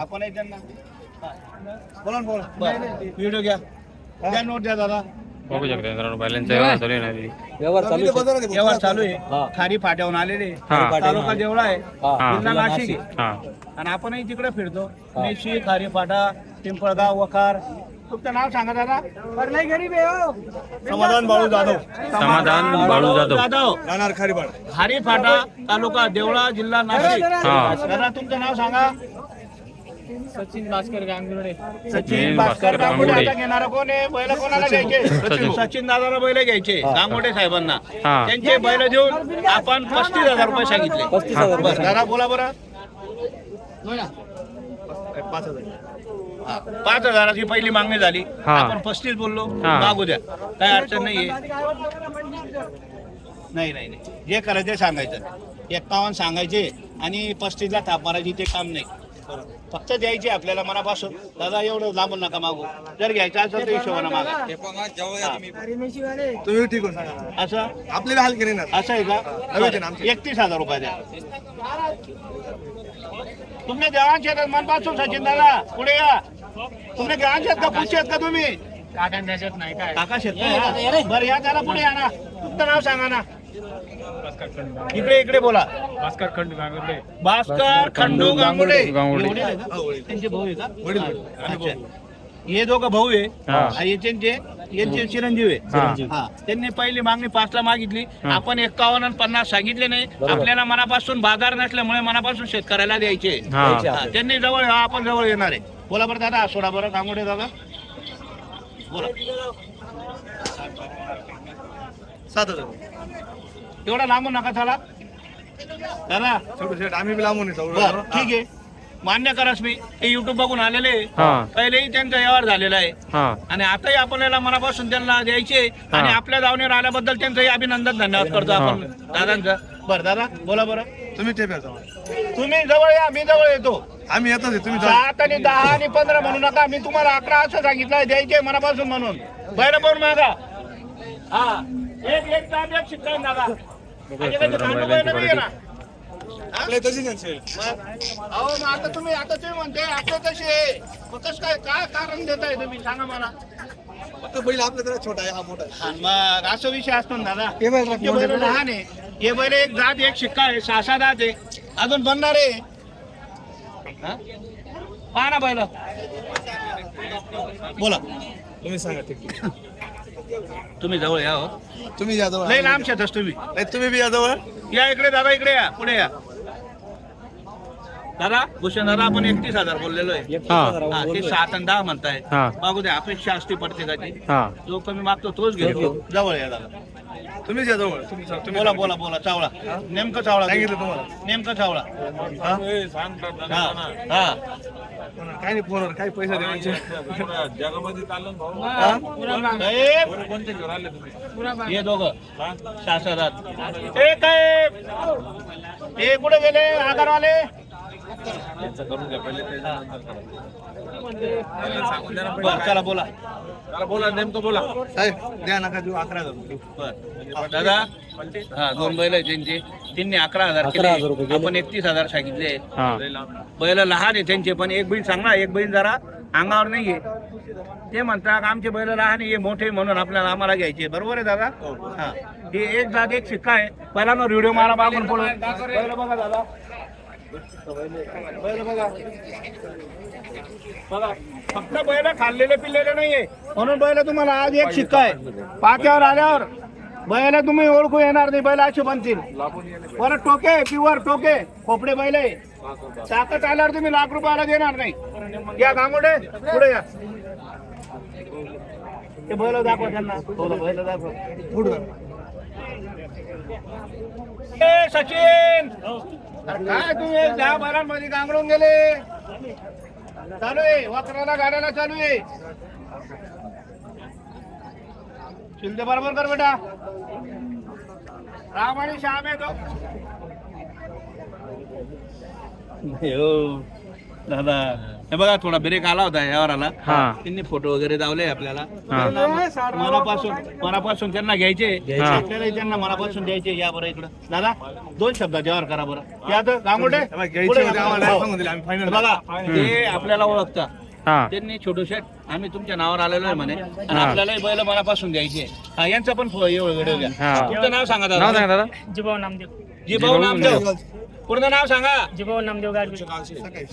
आपण आहे त्यांना बोला ना बोला. व्हिडिओ घ्या. द्या नोट द्या दादा. बघू शकता मित्रांनो बैलांचा व्यवहार चालू आहे ना आधी. व्यवहार चालू आहे. व्यवहार चालू हा. आहे खारी फाट्यावरून आलेले. हा. तालुका देवळा आहे. हा. जिल्हा नाशिक आहे. हा. आणि आपणही तिकडे फिरतो. मेशी खारी फाटा पिंपळगाव वखार. तुमचं नाव सांगा दादा. समाधान बाळू जाधव. समाधान बाळू जाधव. जाधव. राहणार खारीपाड खारी फाटा तालुका देवळा जिल्हा नाशिक. हा. दादा तुमचं नाव सांगा. सचिन भास्कर गांगुर्डे सचिन भास्कर गांगोडे. आता घेणारा कोण आहे? बैल कोणाला घ्यायचे? सचिन. सचिन दादाला बैल घ्यायचे. गांगोडे साहेबांना. हा. त्यांचे बैल देऊन आपण पस्तीस हजार रुपये सांगितले. पस्तीस हजार रुपये बरं, दादा बोला बरं. पाच हजार. हा, पाच हजाराची पहिली मागणी झाली. हा. आपण पस्तीस बोललो. हा. मागू द्या. काय अडचण नाहीये. नाही नाही नाही. जे करायचं ते सांगायचं. एक्कावन्न सांगायचे आणि पस्तीसला थाप मारायची ते काम नाही. फक्त द्यायचे आपल्याला मनापासून. दादा एवढं लांबून नका मागू. जर घ्यायचं असेल तर हिशोबानं मागा. तुम्ही. ठीक हो सांगा असं? आपले हाल केले ना असं आहे का? आमचे. एकतीस हजार रुपये द्या. तुमने देवान शेतात मनपासून सचिन दादा. पुढे या. तुमने देवान शेत का पुढचे आहेत का तुम्ही? काका शेत का? बरं या त्याला पुढे या ना तुमचं नाव सांगा ना. इकडे इकडे बोला. भास्कर खंड गांगुर्डे. भास्कर खंडू गांगुडे गांगुडे. हे का? हो, वडील. त्यांचे भाऊ आहे का? अच्छा. हे दोघं भाऊ आहे. हा. आणि त्यांचे यांचे चिरंजीव आहे. हा. हा. त्यांनी पहिली मागणी पाचला मागितली. हा. आपण एक्कावन्न आणि पन्नास सांगितले नाही. आपल्याला मनापासून बाजार नसल्यामुळे मनापासून शेतकऱ्याला द्यायचे. हा. हा, त्यांनी जवळ हा, आपण जवळ येणार आहे. बोला बरं दादा सोडा बरं कांगोडे दादा. बोला. सात हजार. एवढा लांबून नका चला. छोटू आम्ही बी लांबून येतो बर ठीक आहे. मान्य करास मी हे युट्यूब बघून आलेले आहे. हा. पहिलेही त्यांचा व्यवहार झालेला आहे. हा. आणि आताही आपल्याला मनापासून त्यांना द्यायचे हा. आणि आपल्या दावणीवर आल्याबद्दल त्यांचंही अभिनंदन धन्यवाद करतो आपण दादांचं. बरं दादा बोला बरं. तुम्ही येतो तुम्ही जवळ या मी जवळ येतो. आम्ही येतो तुम्ही जा. सात आणि दहा आणि पंधरा म्हणू नका. मी तुम्हाला अकरा असं सांगितलं द्यायचे मनापासून म्हणून. बैल पण मागा? हा. एक एक दादा. आहे आता तुम्ही आता तुम्ही म्हणते आपलं कसे आहे. मग कसं काय काय कारण देताय तुम्ही? सांगा मला. बैल जरा छोटा आहे हा मोठा आहे. आणि मग असा विषय असतो ना दादा. हे बैल लहान आहे. हे बैल एक जात एक शिक्का आहे सहा सहा दात आहे. अजून बनणार आहे. हा? पहा ना बैल बोला. तुम्ही सांगा ठीक तुम्ही जवळ या हो. तुम्ही या जवळ. लई लांब शेतस तुम्ही. नाही तुम्ही बी या जवळ. या इकडे दादा इकडे या. पुढे या. दादा भूषण दादा आपण एकतीस हजार बोललेलो आहे. हा. हा, ते सात आणि दहा म्हणताय. हा. मागू द्या अपेक्षा असते प्रत्येकाची. हा. जो कमी मागतो तोच घेतो. जवळ या दादा. तुम्हीच या जवळ तुम्ही तुम्ही बोला बोला बोला चावळा. नेमकं चावळा सांगितलं तुम्हाला. नेमकं चावळा. हा? हा? हा. काय नाही फोनवर काही पैसे द्यायचे साहेब, हे दोघं. शासनात हे काय हे कुठे गेले? आगारवाले बरं, चला बोला. बोला नेमकं बोला. साहेब द्या नका देऊ अकरा हजार. बर दादा हा दोन बैल आहे त्यांचे. त्यांनी अकरा हजार केले. आपण एकतीस हजार सांगितले. हा. बैल लहान आहे त्यांचे पण एक बैल चांगला एक बैल जरा अंगावर नाहीये. ते म्हणतात आमचे बैल लहान आहे हे मोठे म्हणून आपल्याला आम्हाला घ्यायचे. बरोबर आहे दादा? हा. हे. एक जात एक शिक्का आहे. पहिला ना व्हिडिओ मला मागून पडू बैल बघा दादा. बैल बघा बघा फक्त बैल खाल्लेले पिल्लेले नाहीये म्हणून बैल तुम्हाला आज एक शिक्का आहे. पाक्यावर आल्यावर बैल तुम्ही ओळखू येणार नाही बैल असे बनतील. परत टोके प्युअर टोके खोपडे बैल आहे. ताकद आल्यावर तुम्ही लाख रुपयाला देणार नाही. या गांगोडे पुढे या. ते बैल दाखवा त्यांना. बैल दाखवा. पुढे. सचिन! काय तुम्ही दहा बारांमध्ये गांगडून गेले? चालू आहे वक्राला गाड्याला चालू आहे. शिंदे बरोबर कर बेटा. राम आणि श्याम आहे दादा. हे बघा थोडा ब्रेक आला होता यावर आला हा. त्यांनी फोटो वगैरे दावले आपल्याला. हा. मनापासून मनापासून त्यांना घ्यायचे. हा. आपल्यालाही त्यांना मनापासून द्यायचे. या बरं इकडं. दादा दोन शब्द जेव्हा करा बरं. या तर गांगोटे पुढे या. हो. बघा ते आपल्याला ओळखतात हा. त्यांनी छोटू आम्ही तुमच्या नावावर आलेलो आहे म्हणे. आणि हा. आपल्यालाही बैल मनापासून द्यायचे. हा, यांचं पण फो- एवढं व्हिडिओ घ्या. हा. तुमचं नाव सांगा नाव दादा सांगा दादा. जिभाऊ नामदेव. जिभाऊ नामदेव. पूर्ण नाव सांगा. जिभाऊ नामदेव गाडवे.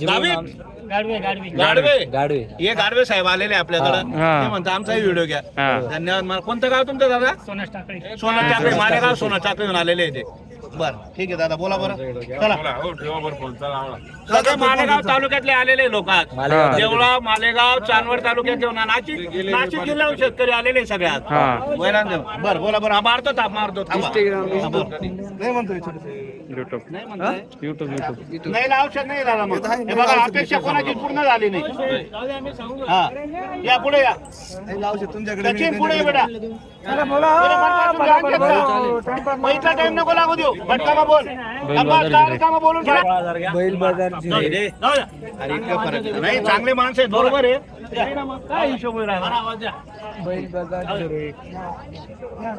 गाडवे गाडवे. गाडवे? गाडवे. हे गाडवे साहेब आलेले आपल्याकडे. हा. ते म्हणता आमचाही व्हिडिओ घ्या. हा. धन्यवाद. मला कोणतं गाव तुमचं दादा? सोनास टाकळे. सोना टाकळी. मालेगाव सोना टाकळीहून आलेले आहे ते. बर ठीक आहे दादा. बोला बरं. चला. सगळे मालेगाव तालुक्यातले आलेले लोक आहेत हा. देवळा मालेगाव चांदवड तालुक्यात येऊन नाशिक नाशिक जिल्ह्याहून शेतकरी आलेले सगळ्यात हा. बर बोला बरं. हा मारतो ताप मारतो थांबा. हा, बोल. युट्यूब? युट्यूब युट्यूब नाही औषध नाही दादा मग. हे बघा अपेक्षा कोणाची पूर्ण झाली नाही. हा. या पुढे या. सचिन पुढे ये बेटा. टाइम नको लागू देऊ. भटकामा बोल. थांबा, बाजार. कामं बोलून. जाऊ. नाही चांगले माणसं आहेत बरोबर आहे. काय हिशोब होईल राहिला?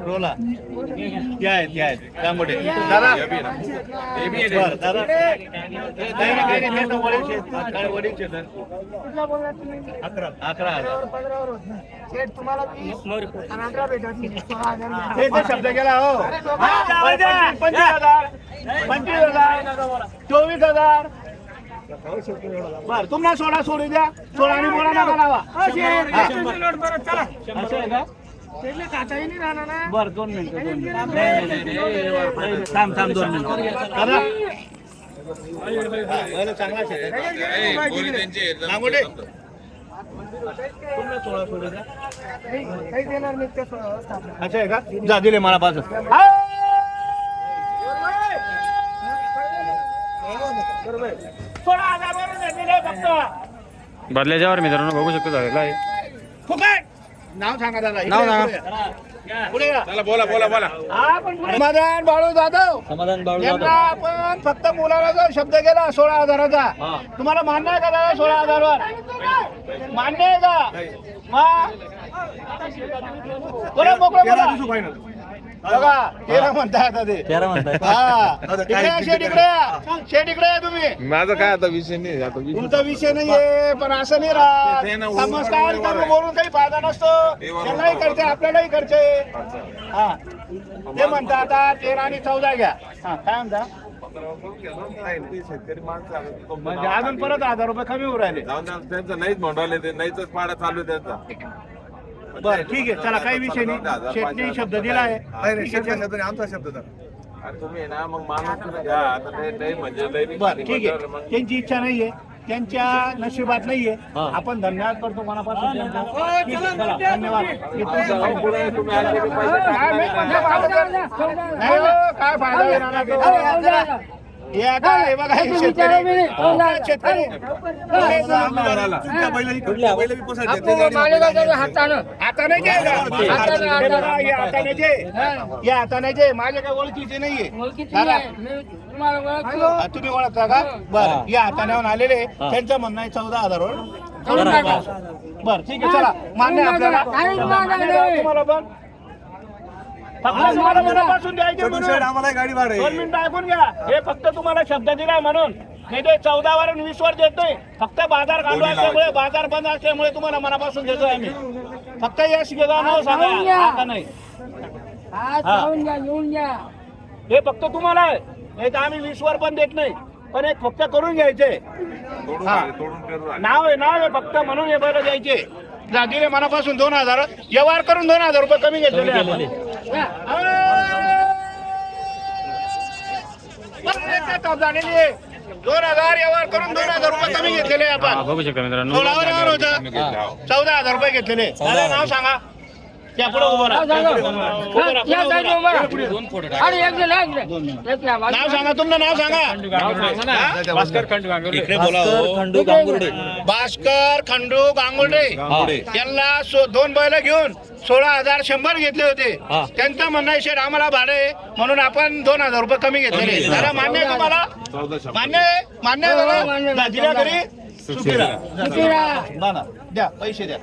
रोला. या आहेत या. आहेत त्यामुळे दादा. बरं, दादा. काही नाही काही नाही ते तर वडील शेत. काय वडील शेत आहे. अकरा. अकरा हजार. ते तर शब्द गेला हो. पंचवीस हजार. पंचवीस हजार. चोवीस हजार. बर तुम्हाला सोळा सोडू द्या. सोळा आणि मोळा नका लावा. हा. असं आहे का? बर दोन मिनिटं. थांब थांब दोन मिनिटं. चांगला सोळा सोडू द्या. असं आहे का? जा दिले मला पाच सोळा हजार बदल्याच्यावर मित्रांनो बघू शकतो झालेला आहे. नाव सांगा दादा नाव सांगा. सांगा पुढे या. चला बोला बोला बोला. समाधान बाळू जाधव. समाधान बाळू यांना आपण फक्त मुलाला जर शब्द गेला सोळा हजाराचा. तुम्हाला मान्य आहे का दादा सोळा हजारवर? मान्य आहे का? मग बरं मोकळं बोला. बघा तेरा म्हणताय आता ते. हा. इकडे या, शेट इकडे या. शेट इकडे या तुम्ही. माझा काय आता विषय नाही आता विषय तुमचा विषय नाहीये पण असं नाही राहत. नमस्कार करून बोलून काही फायदा नसतो. त्यांनाही करते आपल्यालाही करते हा. ते म्हणता आता तेरा आणि चौदा घ्या. हा काय म्हणता? शेतकरी माणसं आहे. तो म्हणजे अजून परत हजार रुपये कमी होऊ राहिले. जाऊन द्या, त्यांचं नाहीच म्हणून ते नाहीच पाडा चालू आहे त्यांचा. बरं ठीक आहे चला काही विषय नाही शेटने शब्द दिला आहे आमचा शब्द आणि तुम्ही ना मग माणूस घ्या आता म्हणजे लय बरं ठीक आहे मग त्यांची इच्छा नाहीये त्यांच्या नशिबात नाहीये आपण धन्यवाद करतो मनापासून त्यांचा. ठीक आहे, चला, धन्यवाद पुढे तुम्ही पैसे काय नाही, म्हणजे फायदा नाही हो, काय फायदा येणार तो? बघा हे शेतकरी. जे जे. जे. काय ओळखीचे नाहीये. तुम्ही ओळखता का? बरं या हाताने आलेले. त्यांचं म्हणणं आहे चौदा हजार बर ठीक आहे चला. मान्य आपल्याला. तुम्हाला पण. फक्त तुम्हाला मनापासून द्यायचे म्हणून. आम्हाला गाडी भाडे दोन मिनिटं ऐकून घ्या. हे फक्त तुम्हाला शब्द दिलाय म्हणून. नाही ते चौदा वर आणि वीस वर देत नाही फक्त बाजार घालू असल्यामुळे बाजार बंद असल्यामुळे तुम्हाला मनापासून देतोय आम्ही. फक्त यश घेता नाव सांगा. आता नाही? हे फक्त तुम्हाला आहे. नाही तर आम्ही वीस वर पण देत नाही. पण एक फक्त करून घ्यायचे. हा. नाव आहे नाव आहे फक्त. म्हणून हे बैल द्यायचे. दिले मनापासून दोन हजार. व्यवहार करून दोन हजार रुपये कमी घेतलेले दोन हजार व्यवहार करून दोन हजार रुपये कमी घेतलेले आपण. बघू शकता मित्रांनो. होतं. चौदा हजार रुपये घेतलेले. नाव सांगा. त्या पुढे उभं राहा. उभं राहा, पुढे उभं राहा. नाव सांगा तुमचं नाव सांगा. भास्कर खंड गांगुर्डे. इकडे बोला हो. भास्कर खंडू गांगुर्डे. यांना दोन बैल घेऊन सोळा हजार शंभर घेतले होते. त्यांचं म्हणणं आहे शेठ आम्हाला भाडे म्हणून आपण दोन हजार रुपये कमी घेतलेले दादा मान्य आहे तुम्हाला? मान्य आहे? मान्य आहे दादा? दिल्या घरी. सुखीरा सुखीरा बघा द्या पैसे द्या.